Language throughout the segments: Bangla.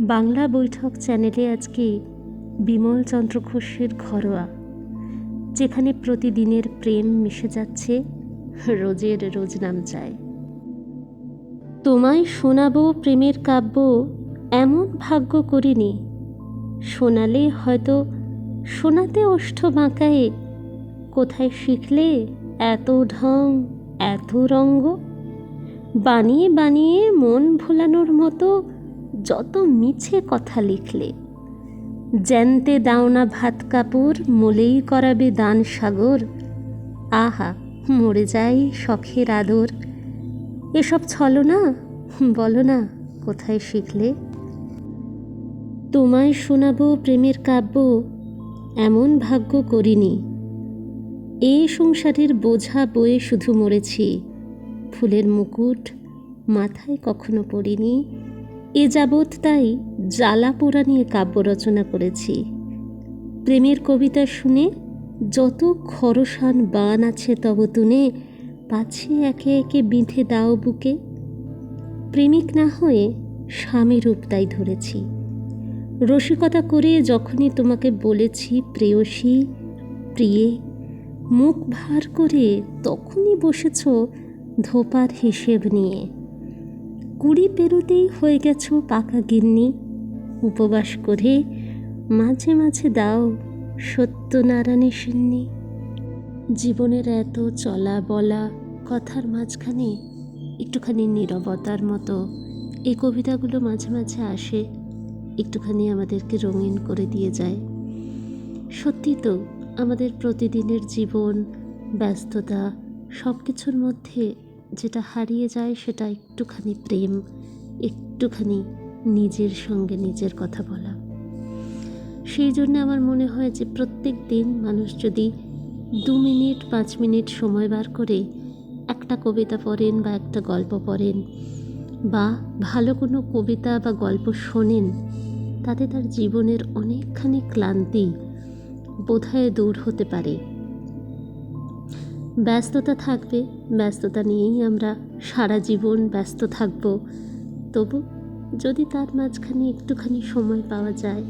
বাংলা বৈঠক চ্যানেলে আজকে বিমল চন্দ্র ঘোষের ঘরোয়া, যেখানে প্রতিদিনের প্রেম মিশে যাচ্ছে, রোজের রোজ নাম চায়। তোমায় শোনাবো প্রেমের কাব্য, এমন ভাগ্য করিনি। শোনালে হয়তো শোনাতে ওষ্ঠ বাঁকায়ে, কোথায় শিখলে এত ঢং, এত রঙ্গ? বানিয়ে বানিয়ে মন ভোলানোর মতো যত মিছে কথা লিখলে। জ্যান্তে দাও না ভাত কাপড়, মোলেই করাবে দান সাগর। আহা, মরে যাই শখের আদর। এসব ছলো না? বলো না, কোথায় শিখলে? তোমায় শোনাবো প্রেমের কাব্য, এমন ভাগ্য করিনি। এ সংসারের বোঝা বয়ে শুধু মরেছি। ফুলের মুকুট মাথায় কখনো পড়িনি। এ যাবৎ তাই জ্বালা পোড়া নিয়ে কাব্য রচনা করেছি। প্রেমের কবিতা শুনে যত খরসান বান আছে তব তুনে পাছে একে একে বিঁধে দাও বুকে। প্রেমিক না হয়ে স্বামী রূপ তাই ধরেছি। রসিকতা করে যখনই তোমাকে বলেছি, প্রেয়সী, প্রিয়ে, মুখ ভার করে তখনই বসেছ ধোপার হিসেব নিয়ে। কুড়ি পেরোতেই হয়ে গেছ পাকা গিন্নি। উপবাস করে মাঝে মাঝে দাও সত্যনারায়ণে সিন্নি। জীবনের এত চলা বলা কথার মাঝখানে একটুখানি নীরবতার মতো এই কবিতাগুলো মাঝে মাঝে আসে, একটুখানি আমাদেরকে রঙিন করে দিয়ে যায়। সত্যি তো আমাদের প্রতিদিনের জীবন, ব্যস্ততা সব কিছুর মধ্যে যেটা হারিয়ে যায় সেটা একটুখানি প্রেম, একটুখানি নিজের সঙ্গে নিজের কথা বলা। সেই জন্য আমার মনে হয় যে প্রত্যেক দিন মানুষ যদি দু মিনিট, পাঁচ মিনিট সময় বার করে একটা কবিতা পড়েন বা একটা গল্প পড়েন বা ভালো কোনো কবিতা বা গল্প শোনেন, তাতে তার জীবনের অনেকখানি ক্লান্তি বোধহয় দূর হতে পারে। ব্যস্ততা থাকবে, ব্যস্ততা নিয়েই আমরা সারা জীবন ব্যস্ত থাকব। তবু যদি তার মাঝখানে একটুখানি সময় পাওয়া যায়,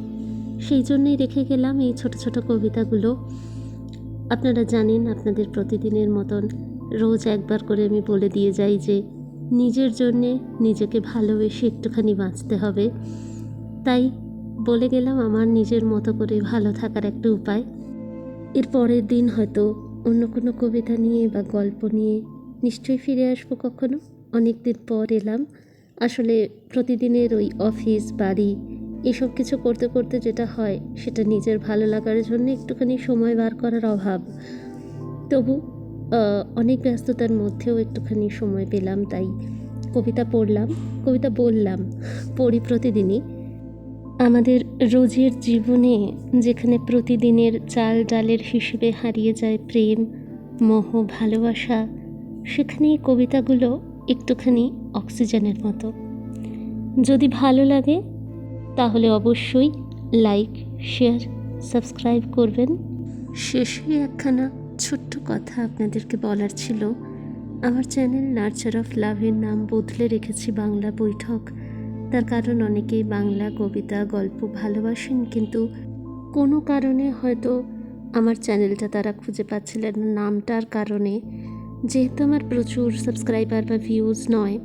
সেই জন্যই রেখে গেলাম এই ছোট ছোট কবিতাগুলো। আপনারা জানেন, আপনাদের প্রতিদিনের মতন রোজ একবার করে আমি বলে দিয়ে যাই যে, নিজের জন্যে নিজেকে ভালোবেসে একটুখানি বাঁচতে হবে। তাই বলে গেলাম, আমার নিজের মতো করে ভালো থাকার একটা উপায়। এর পরের দিন হয়তো অন্য কোনো কবিতা নিয়ে বা গল্প নিয়ে নিশ্চয়ই ফিরে আসব কখনো? অনেক দিন পর এলাম। আসলে প্রতিদিনের ওই অফিস, বাড়ি এসব কিছু করতে করতে যেটা হয়, সেটা নিজের ভালো লাগার জন্য একটুখানি সময় বার করার অভাব। তবু অনেক ব্যস্ততার মধ্যেও একটুখানি সময় পেলাম, তাই কবিতা পড়লাম, কবিতা বললাম, পড়ি প্রতিদিনই। আমাদের রোজের জীবনে যেখানে প্রতিদিনের চাল ডালের হিসেবে হারিয়ে যায় প্রেম, মোহ, ভালোবাসা সেখানে কবিতাগুলো একটুখানি অক্সিজেনের মতো। যদি ভালো লাগে, তাহলে অবশ্যই লাইক, শেয়ার, সাবস্ক্রাইব করবেন। শেষে একখানা ছোট্ট কথা আপনাদেরকে বলার ছিল। আমার চ্যানেল নার্চার অফ লাভের নাম বদলে রেখেছি বাংলা বৈঠক। তার কারণ অনেকেই বাংলা কবিতা, গল্প ভালোবাসেন, কিন্তু কোনো কারণে হয়তো আমার চ্যানেলটা তারা খুঁজে পাচ্ছিলেন নামটার কারণে যেহেতু আমার প্রচুর সাবস্ক্রাইবার বা ভিউজ নয়,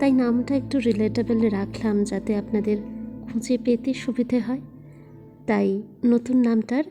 তাই নামটা একটু রিলেটেবল রাখলাম যাতে আপনাদের খুঁজে পেতে সুবিধে হয়। তাই নতুন নামটার